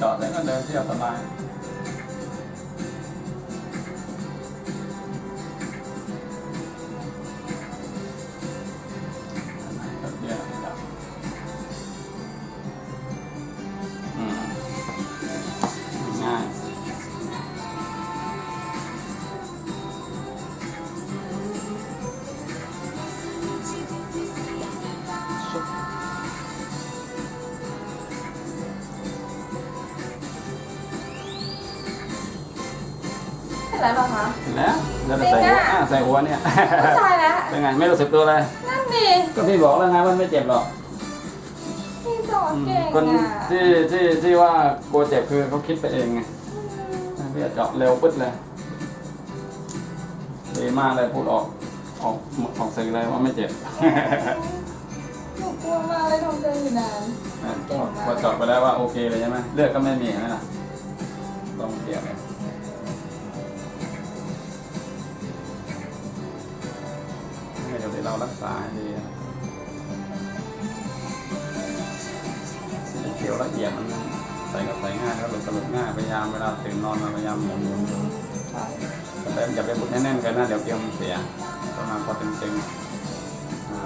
จอดแล้วก็เดินเที่ยวสบาย จแล้วเหรอคะ เสร็จแล้วแล้วไปใส่หัวจริงอะอ่าใส่หัวเนี่ยอุ๊ยตายแล้ว เป็นไงไม่รู้สึกตัวเลย นั่นดิก็พี่บอกแล้วไงว่าไม่เจ็บหรอกพี่จอดอืมเก่งคนอะที่ที่ที่ว่ากลัวเจ็บคือเขาคิดไปเองไงพี่เจาะเร็วปึ๊ดเลยดีมากเลยพูดออกออกออกสื่อเลยว่าไม่เจ็บ หนูกลัวมากเลยทำใจอยู่นานเก่งมากพอเจาะไปแล้วว่าโอเคเลยใช่ไหมเลือดก็ไม่มีเห็นไหมล่ะต้องเกี่ยวเลย นี่เรารักษาดีนะเกี่ยวละเอียดมันใส่ก็ใส่ง่ายแล้วหลุดก็หลุดง่ายพยายามเวลาตื่นนอนพยายามหมุนหมุนหมุนใช่แต่อย่าไปบุดแน่นๆเกันนะเดี๋ยวเกียวมันเสียประมาณพอตึงๆอ่า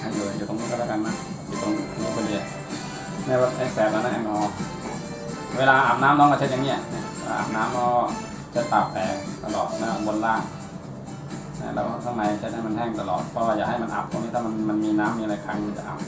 ให้อยู่อยู่ตรงนี้ก็แล้วกันนะอยู่ตรงนี้พอดีแม่ว่าไอ้แสบแล้วนะไอ้งอเวลาอาบน้ำน้องก็ใช้อย่างเงี้ยเนี่ยอาบน้ำก็ จะตากแผลตลอดนะบนล่างนะแล้วข้างในจะให้มันแห้งตลอดเพราะว่าอย่าให้มันอับตรงนี้ถ้ามันมันมีน้ำมีอะไรค้งมันจะอับ